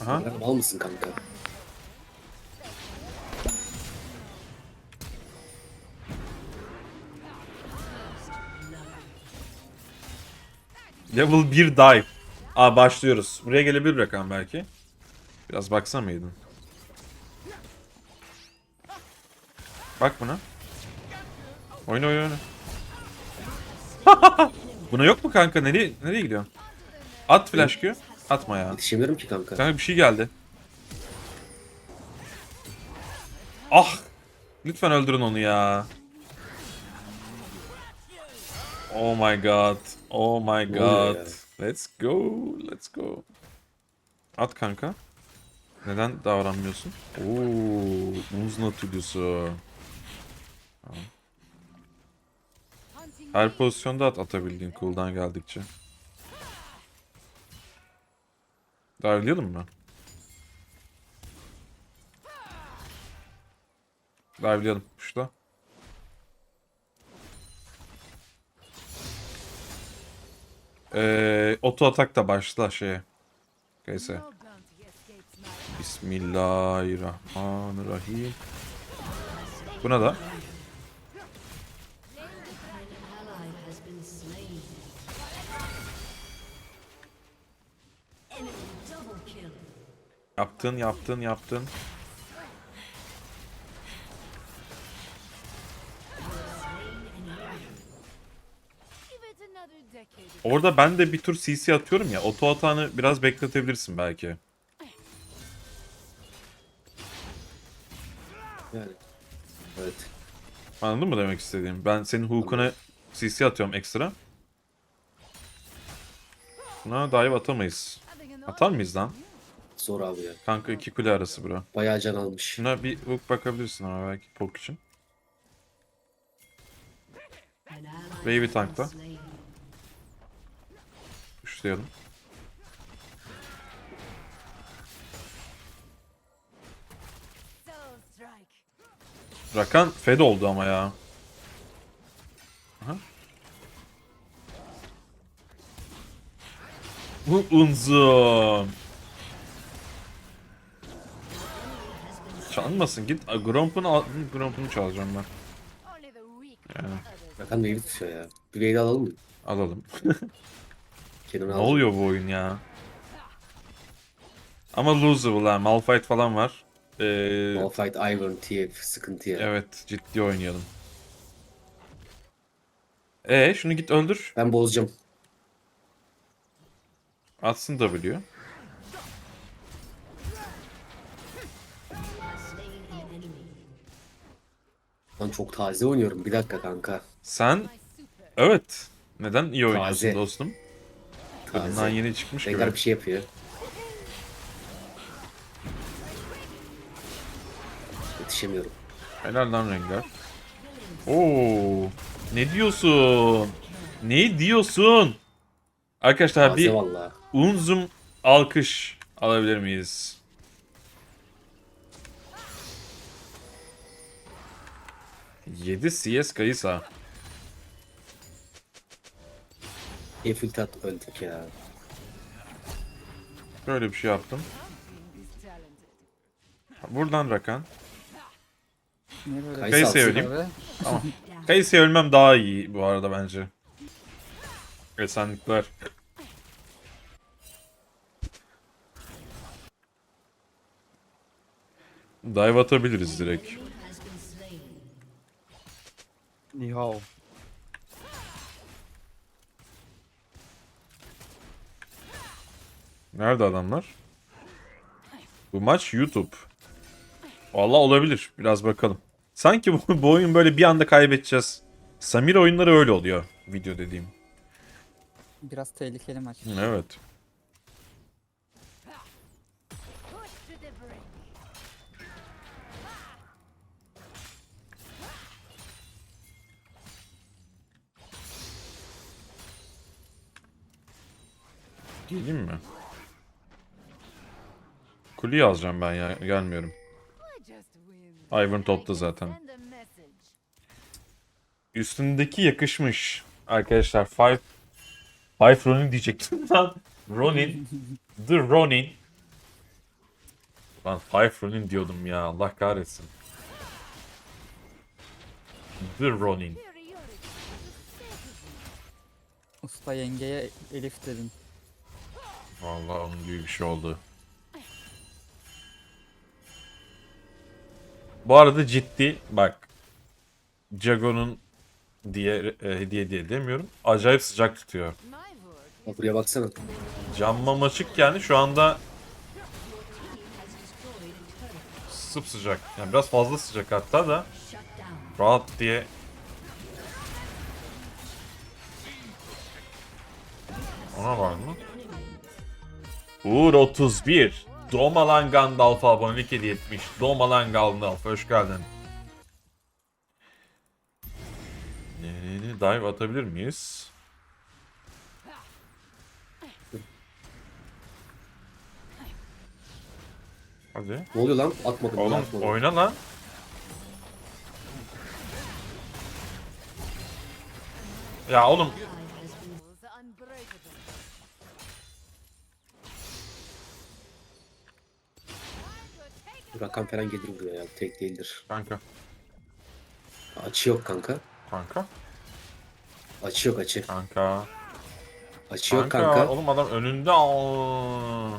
Aha. Mal mısın kanka? Level 1 dive. Aa başlıyoruz. Buraya gelebilir rakam belki. Biraz baksana mıydın? Bak buna. Oyna oyna oyna. buna yok mu kanka? Nereye, nereye gidiyorsun? At flash Q. Atma ya. Yetişemiyorum ki kanka. Kanka bir şey geldi. Ah! Lütfen öldürün onu ya. Oh my god. Oh my god. Let's go. Let's go. At kanka. Neden davranmıyorsun? Oo, muz. Tamam. Her pozisyonda at atabildiğin cooldown geldikçe. Dive'layalım mı? Dive'layalım. Şurada. Ee, oto atak da başla şeye. Neyse. Bismillahirrahmanirrahim. Buna da. Yaptın, yaptın, yaptın. Orada ben de bir tur CC atıyorum ya. Oto atağını biraz bekletebilirsin belki. Yani. Evet. Anladın mı demek istediğim? Ben senin hook'una CC atıyorum ekstra. Buna dive atamayız. Atar mıyız lan? Zor abi ya. Kanka iki kule arası bro. Bayağı can almış. Şuna bir hook bakabilirsin ama belki poke için. Wave'i tankla. Üçleyelim. Rakan fed oldu ama ya. Aha. Bu unzum. Çalmasın git. Gromp'unu al. Gromp'unu çalacağım ben. Yani Rakan wave'i tutuyor ya. Bir alalım mı? alalım. Kenan'ı ne oluyor bu oyun ya? Ama losable ha. Malphite falan var. Ee, Malphite, Ivern, TF sıkıntı ya. evet ciddi oynayalım. E şunu git öldür. Ben bozacağım. Atsın W. Ben çok taze oynuyorum. Bir dakika kanka. Sen evet. Neden iyi oynuyorsun Taze. dostum? Taze. yeni çıkmış gibi. Rengar bir şey yapıyor. Yetişemiyorum. Helal lan Rengar. Oo. Ne diyorsun? Ne diyorsun? Arkadaşlar Taze bir valla. unzum alkış alabilir miyiz? Yedi CS Kayısa. Efiltat öldük ya. Böyle bir şey yaptım. Buradan Rakan. Niye böyle? Kayısı Kayısı'ya öleyim. Abi, Tamam. Kayısı'ya ölmem daha iyi bu arada bence. Esenlikler. Dive atabiliriz direkt. Ni hao. Nerede adamlar? Bu maç YouTube. Valla olabilir. Biraz bakalım. Sanki bu, bu oyun böyle bir anda kaybedeceğiz. Samir oyunları öyle oluyor. Video dediğim. Biraz tehlikeli maç. Evet. Geleyim mi? Kuleyi alacağım ben ya. Gelmiyorum. Ivan topta zaten. Üstündeki yakışmış. Arkadaşlar Five Five Ronin diyecektim lan. Ronin. The Ronin. Lan Five Ronin diyordum ya. Allah kahretsin. The Ronin. Usta yengeye Elif dedin. Vallahi onun gibi bir şey oldu. Bu arada ciddi bak. Jago'nun diye e, hediye diye demiyorum. Acayip sıcak tutuyor. Bak buraya baksana. Cammam açık yani şu anda sıp sıcak. Yani biraz fazla sıcak hatta da rahat diye Ona var mı? Uğur 31 Domalan Gandalf abonelik hediye etmiş. Domalan Gandalf hoş geldin. Ne, ne, ne, dive atabilir miyiz? Hadi. Ne oluyor lan? Atmadım. Oğlum atmadım. oyna lan. Ya oğlum Rakam falan gelir buraya ya. Tek değildir. kanka Açı yok kanka. kanka Açı yok açı. kanka Açı yok kanka, kanka. oğlum adam önünde Aa.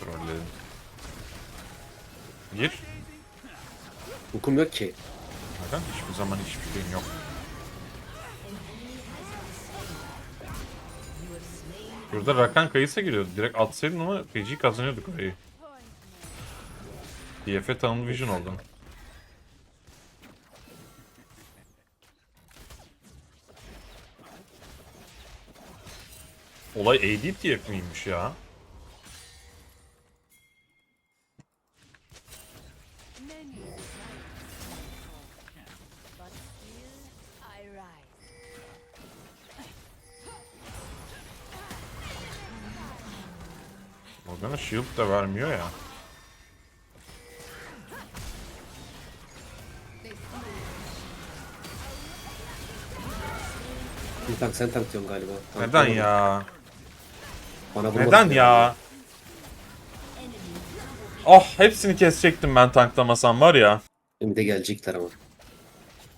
Trolledim. Gir. Hukum yok ki. Neden? Hiçbir zaman hiçbir şeyin yok. Burada Rakan kayısa giriyordu. Direkt atsaydın ama PG kazanıyorduk orayı. DF'e Tunnel Vision oldu. Olay AD TF miymiş ya? I. Morgana shield da vermiyor ya. Bir tank sen tank galiba. Tank Neden ya? Bana. Neden ya? Ah hepsini kesecektim ben tanklamasam var ya. Şimdi de gelecekler ama.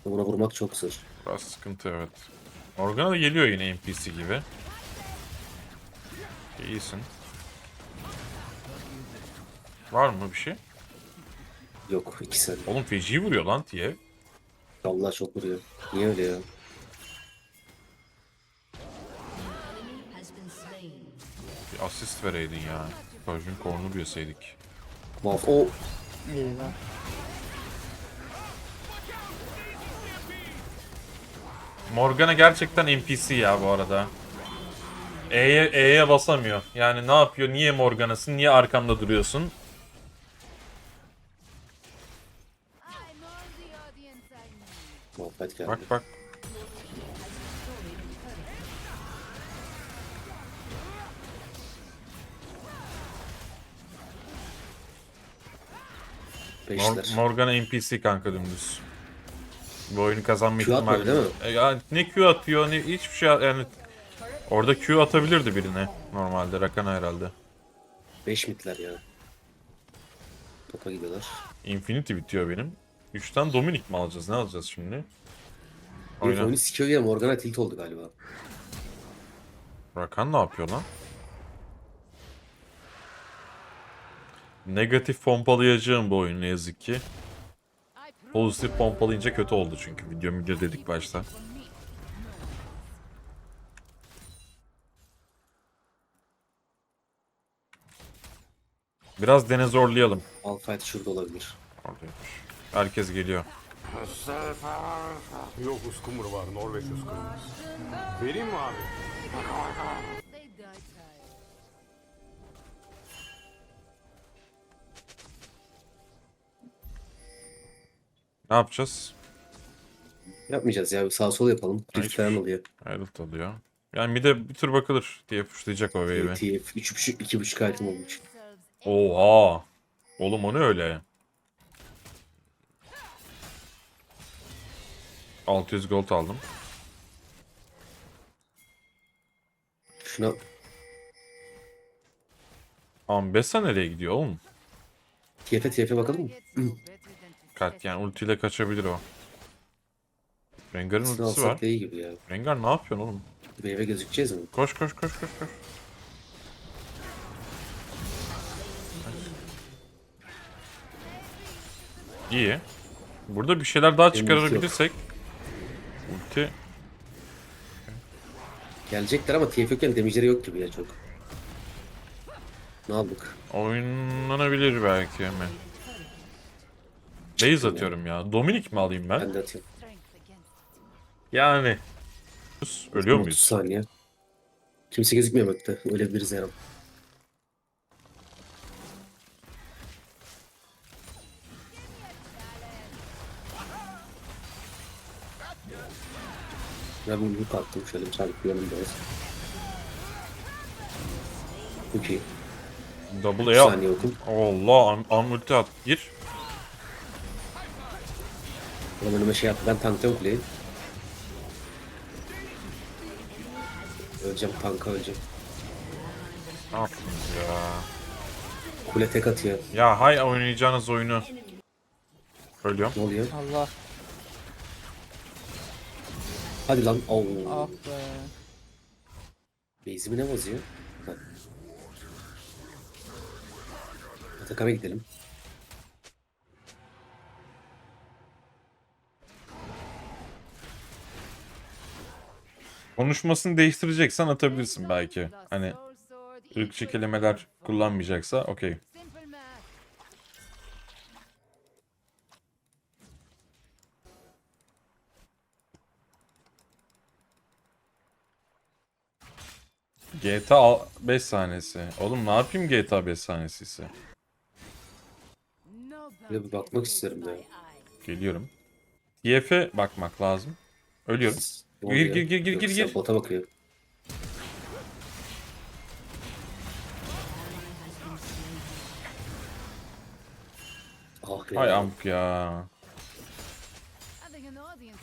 Buna vurmak çok zor. Biraz sıkıntı evet. Morgana da geliyor yine NPC gibi. İyisin. Var mı bir şey? Yok iki saniye. Oğlum feci vuruyor lan diye. Allah çok vuruyor. Niye öyle ya? Bir asist vereydin ya. Persian Corn'u büyüseydik. Maf o Eyvah. Morgana gerçekten NPC ya bu arada. E'ye E'ye basamıyor. Yani ne yapıyor? Niye Morgana'sın? Niye arkamda duruyorsun? I need. muhabbet geldi. Bak bak. Mor- Beşler. Morgana NPC kanka dümdüz. Bu oyunu kazanma Q atmıyor, ihtimali. değil mi? E, ya ne Q atıyor ne hiçbir şey yani orada Q atabilirdi birine normalde Rakana herhalde. Beş mitler ya. Topa gidiyorlar. Infinity bitiyor benim. 3'ten Dominic mi alacağız? Ne alacağız şimdi? Oyun oyunu sikiyor ya Morgana tilt oldu galiba. Rakan ne yapıyor lan? Negatif pompalayacağım bu oyunu ne yazık ki. Pozitif pompalayınca kötü oldu çünkü. Video video dedik başta. Biraz dene zorlayalım. Alfight şurada olabilir. Oradaymış. Herkes geliyor. Yok uskumru var, Norveç uskumrusu. Vereyim mi abi? Ne yapacağız? Yapmayacağız ya. Sağ sol yapalım. Rift hiçbir falan oluyor. Ayrılt alıyor. Yani bir de bir tur bakılır diye puşlayacak o wave'i. TF 3.5 2.5 item olmuş. Oha! Oğlum o ne öyle? 600 gold aldım. Şuna Ambessa nereye gidiyor oğlum? TF'e TF'e bakalım mı? Test yani ultiyle kaçabilir o. Rengar'ın Sınav ultisi var. alsak da iyi gibi ya. Rengar ne yapıyorsun oğlum? Wave'e gözükeceğiz mi? Koş koş koş koş koş. İyi. Burada bir şeyler daha ulti yok. çıkarabilirsek. Ulti. Gelecekler ama TF yokken damage'leri yok gibi ya çok. Ne aldık? Oynanabilir belki mi? Base atıyorum ya. Dominik mi alayım ben? Ben de atayım. Yani. Ölüyor 30 muyuz? saniye. Kimse gözükmüyor bakta. Ölebiliriz her an. Ben bir hook attım şöyle bir çarpıyorum biraz. Çok iyi. Double al. saniye okum. Allah am, am ulti at. Gir. Adam önüme şey yaptı. Ben tankta kuleyi. Öleceğim tanka öleceğim. Ne yaptınız ya? Kule tek atıyor. Ya hay oynayacağınız oyunu. Ölüyorum. Ne oluyor? Allah Hadi lan. Oo. ah be. Base'imi ne bozuyor? Atakan'a gidelim. Konuşmasını değiştireceksen atabilirsin belki. Hani ırkçı kelimeler kullanmayacaksa okey. GTA 5 sahnesi. Oğlum ne yapayım GTA 5 sahnesi ise? No Bir de bakmak isterim ya. Geliyorum. TF'e bakmak lazım. Ölüyorum. Gir, gir, gir, gir, gir, gir. Bota bakıyor. Ah ya. Hay amk ya.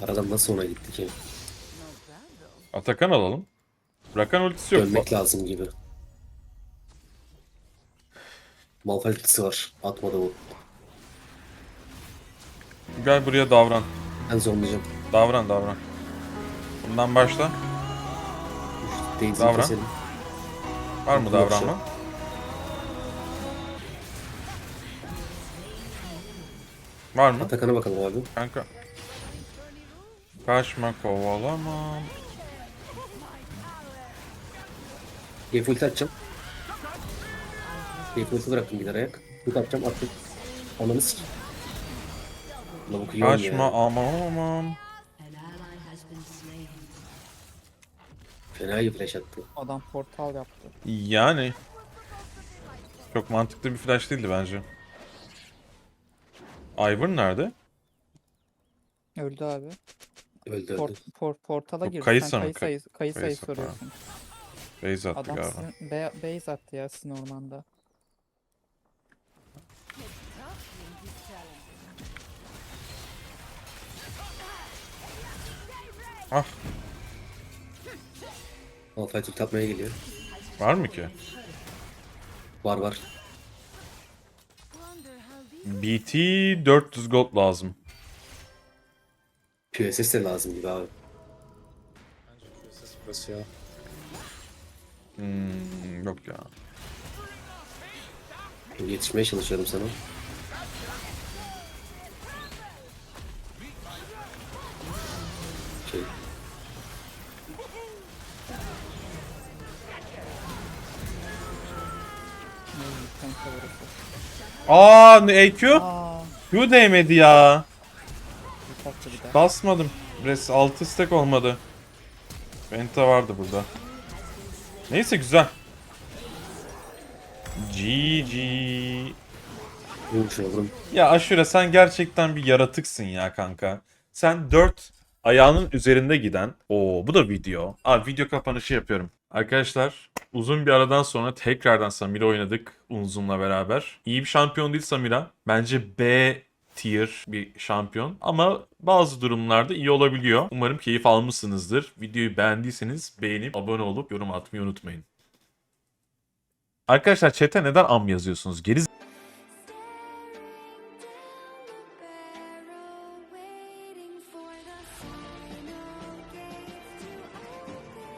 Aradan nasıl ona gitti ki? Atakan alalım. Rakan ultisi yok. Dönmek lazım gibi. Malphite ultisi var. Atmadı bu. Gel buraya davran. Ben zonlayacağım. Davran davran. Bundan başla. Daisy Davran. keselim. Var mı Yok, davranma? Var mı? Atakan'a bakalım abi. Kanka. Kaçma kovalamam. Keyif ulti atacağım. Keyif ulti bıraktım gider ayak. Ulti atacağım attık. Ananı sik. Lavuk aman aman. Fena iyi flash attı. Adam portal yaptı. Yani. Çok mantıklı bir flash değildi bence. Ivern nerede? Öldü abi. Öldü öldü. Port, por, portala Bu girdi. Kayısa Sen mı? kayı sayı, kayı sayı Kayısa, soruyorsun. Base attı Adam galiba. sizin be, base attı ya sizin ormanda. Ah Malphite ulti atmaya geliyor. var mı ki? Var var. BT 400 gold lazım. QSS de lazım gibi abi. Burası ya. Hmm, yok ya. Yetişmeye çalışıyorum sana. Burası. Aa ne EQ? Aa, Q değmedi ya. bir tatlı bir daha. Basmadım. Res 6 stack olmadı. Penta vardı burada. Neyse güzel. GG. Oğlum. Ya Aşure sen gerçekten bir yaratıksın ya kanka. Sen 4 ayağının üzerinde giden. Oo bu da video. Abi video kapanışı yapıyorum. Arkadaşlar uzun bir aradan sonra tekrardan Samira oynadık Unzum'la beraber. İyi bir şampiyon değil Samira. Bence B tier bir şampiyon ama bazı durumlarda iyi olabiliyor. Umarım keyif almışsınızdır. Videoyu beğendiyseniz beğenip abone olup yorum atmayı unutmayın. Arkadaşlar chat'e neden am yazıyorsunuz? Geri